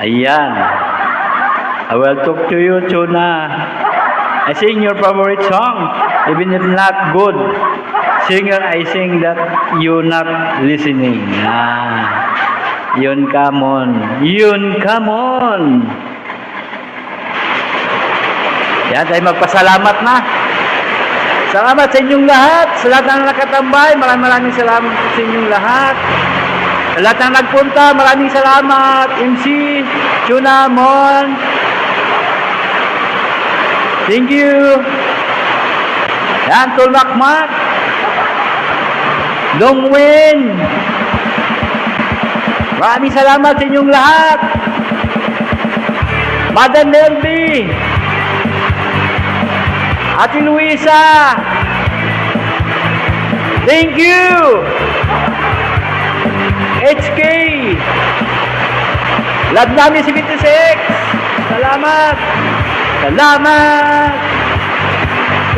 Ayan. I will talk to you soon na. I sing your favorite song, even if not good. Singer, I sing that you not listening. Ah. Yun, come on. Yun, come on. Yan, tayo magpasalamat na. Salamat sa inyong lahat. Sa lahat ng nakatambay, maraming maraming salamat sa inyong lahat. Lahat ng nagpunta, maraming salamat. MC, Chunamon. Thank you. Yan, Tulmakmak. Dongwen. Maraming salamat sa inyong lahat. Madan Nerby. Ate Luisa. Thank you. HK. Love namin si 56. Salamat. Salamat.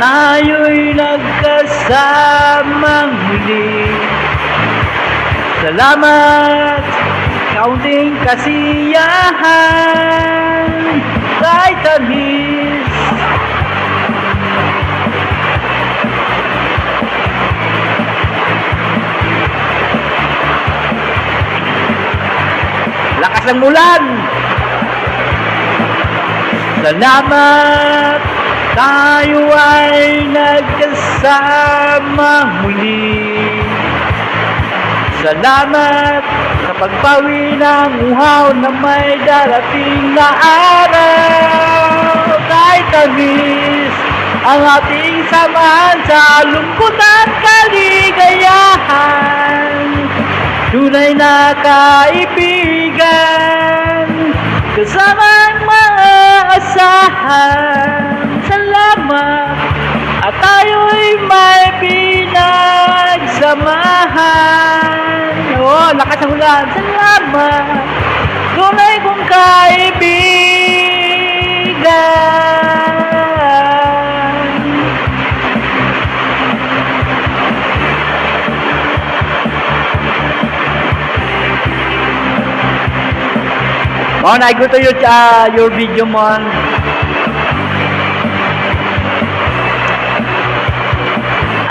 Tayo'y nagkasamang muli. Salamat. Kaunting kasiyahan. Kahit Lakas ng ulan. Salamat tayo ay nagkasama muli. Salamat sa pagbawi ng uhaw na may darating na araw. Kahit tamis ang ating samahan sa lungkot at kaligayahan. Tunay na kaibigan Kasama ang mga asahan. Salamat. At tayo'y may pinagsamahan. Oo, lakas ng ulan. Salamat. Tunay kong kaibigan Mon, I go to your, uh, your video, Mon.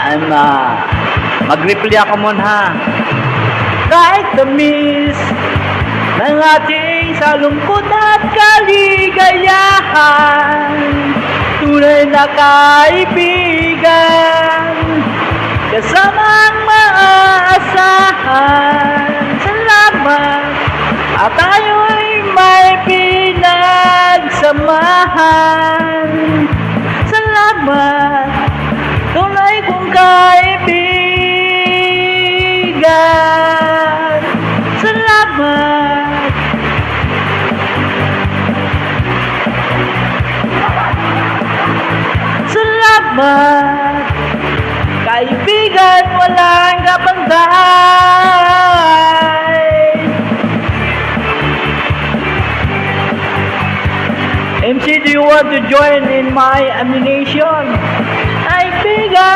I'm, uh, mag-reply ako, Mon, ha? Kahit tamis ng ating salungkot at kaligayahan Tunay na kaibigan Kasama ang maaasahan Salamat. Salamat. Kaibigan, walang kapantay MC, do you want to join in my ammunition? Kaibigan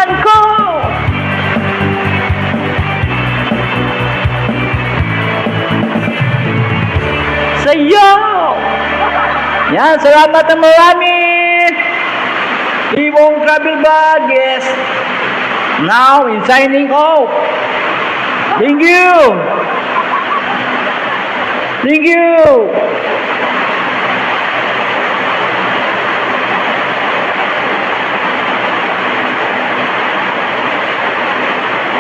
Yan, salamat ng marami! Ibong travel bag, yes! Now, in signing off! Thank you! Thank you!